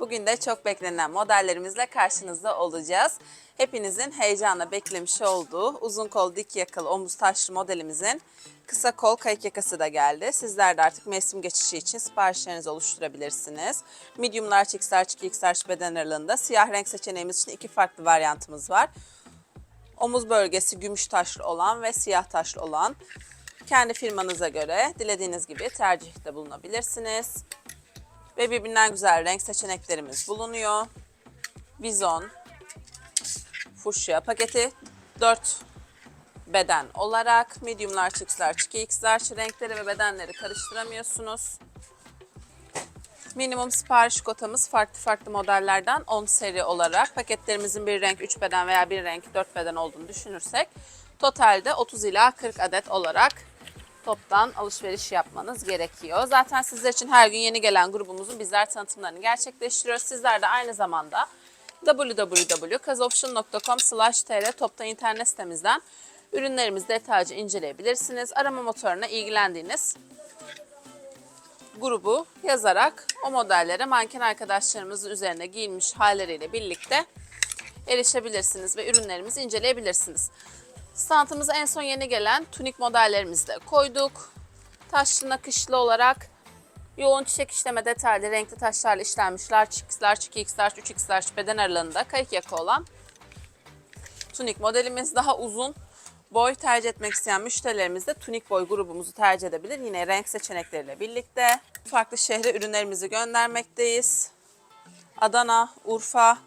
Bugün de çok beklenen modellerimizle karşınızda olacağız. Hepinizin heyecanla beklemiş olduğu uzun kol dik yakalı omuz taşlı modelimizin kısa kol kayık yakası da geldi. Sizler de artık mevsim geçişi için siparişlerinizi oluşturabilirsiniz. Medium large, XL, 2XL beden aralığında siyah renk seçeneğimiz için iki farklı varyantımız var. Omuz bölgesi gümüş taşlı olan ve siyah taşlı olan. Kendi firmanıza göre dilediğiniz gibi tercihte bulunabilirsiniz. Ve birbirinden güzel renk seçeneklerimiz bulunuyor. Vizon, fuşya paketi 4 beden olarak medium large, x large, 2x large renkleri ve bedenleri karıştıramıyorsunuz. Minimum sipariş kotamız farklı farklı modellerden 10 seri olarak paketlerimizin bir renk 3 beden veya bir renk 4 beden olduğunu düşünürsek totalde 30 ila 40 adet olarak toptan alışveriş yapmanız gerekiyor. Zaten sizler için her gün yeni gelen grubumuzun bizler tanıtımlarını gerçekleştiriyoruz. Sizler de aynı zamanda www.kazofşun.com tr toptan internet sitemizden ürünlerimizi detaylıca inceleyebilirsiniz. Arama motoruna ilgilendiğiniz grubu yazarak o modellere manken arkadaşlarımızın üzerine giyilmiş halleriyle birlikte erişebilirsiniz ve ürünlerimizi inceleyebilirsiniz. Standımıza en son yeni gelen tunik modellerimizi de koyduk. Taşlı nakışlı olarak yoğun çiçek işleme detaylı renkli taşlarla işlenmiş large x, large 2x, large 3x, large beden aralığında kayık yaka olan tunik modelimiz daha uzun boy tercih etmek isteyen müşterilerimiz de tunik boy grubumuzu tercih edebilir. Yine renk seçenekleriyle birlikte farklı şehre ürünlerimizi göndermekteyiz. Adana, Urfa,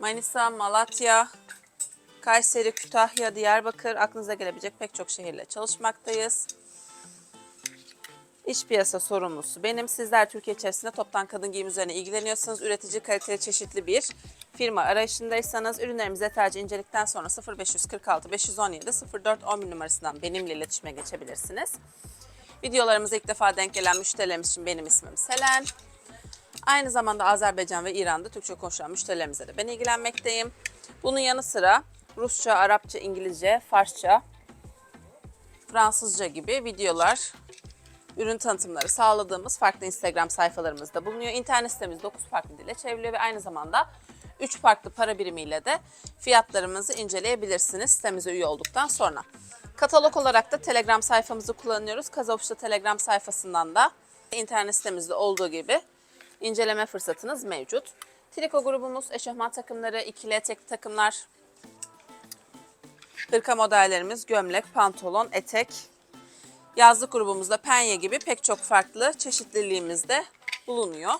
Manisa, Malatya, Kayseri, Kütahya, Diyarbakır aklınıza gelebilecek pek çok şehirle çalışmaktayız. İş piyasa sorumlusu benim. Sizler Türkiye içerisinde toptan kadın giyim üzerine ilgileniyorsanız, üretici kaliteli çeşitli bir firma arayışındaysanız ürünlerimizi detaylıca inceledikten sonra 0546 517 0411 numarasından benimle iletişime geçebilirsiniz. Videolarımıza ilk defa denk gelen müşterilerimiz için benim ismim Selen. Aynı zamanda Azerbaycan ve İran'da Türkçe konuşan müşterilerimize de ben ilgilenmekteyim. Bunun yanı sıra Rusça, Arapça, İngilizce, Farsça, Fransızca gibi videolar, ürün tanıtımları sağladığımız farklı Instagram sayfalarımızda bulunuyor. İnternet sitemiz 9 farklı dile çevriliyor ve aynı zamanda 3 farklı para birimiyle de fiyatlarımızı inceleyebilirsiniz sitemize üye olduktan sonra. Katalog olarak da Telegram sayfamızı kullanıyoruz. Kazofş'ta Telegram sayfasından da internet sitemizde olduğu gibi inceleme fırsatınız mevcut. Triko grubumuz eşofman takımları, ikili etek takımlar, hırka modellerimiz, gömlek, pantolon, etek, yazlık grubumuzda penye gibi pek çok farklı çeşitliliğimizde bulunuyor.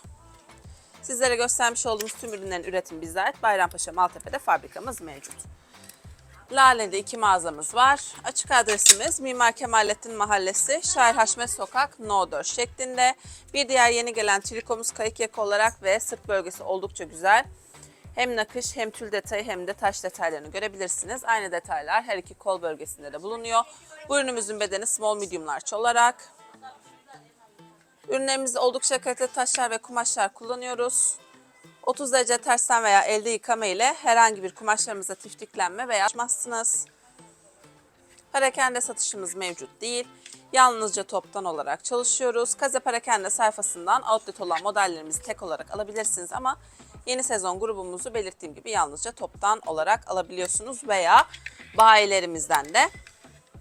Sizlere göstermiş olduğumuz tüm ürünlerin üretimi bize ait. Bayrampaşa Maltepe'de fabrikamız mevcut. Lale'de iki mağazamız var. Açık adresimiz Mimar Kemalettin Mahallesi, Şair Haşmet Sokak, No 4 şeklinde. Bir diğer yeni gelen trikomuz kayık yaka olarak ve sırt bölgesi oldukça güzel. Hem nakış hem tül detayı hem de taş detaylarını görebilirsiniz. Aynı detaylar her iki kol bölgesinde de bulunuyor. Bu ürünümüzün bedeni small medium large olarak. Ürünlerimizde oldukça kaliteli taşlar ve kumaşlar kullanıyoruz. 30 derece tersten veya elde yıkama ile herhangi bir kumaşlarımıza tiftiklenme veya açmazsınız. Parakende satışımız mevcut değil. Yalnızca toptan olarak çalışıyoruz. Kaze Parakende sayfasından outlet olan modellerimizi tek olarak alabilirsiniz ama yeni sezon grubumuzu belirttiğim gibi yalnızca toptan olarak alabiliyorsunuz veya bayilerimizden de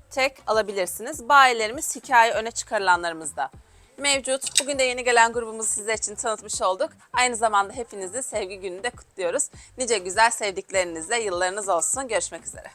tek alabilirsiniz. Bayilerimiz hikaye öne çıkarılanlarımızda mevcut. Bugün de yeni gelen grubumuzu sizler için tanıtmış olduk. Aynı zamanda hepinizi sevgi gününde kutluyoruz. Nice güzel sevdiklerinizle yıllarınız olsun. Görüşmek üzere.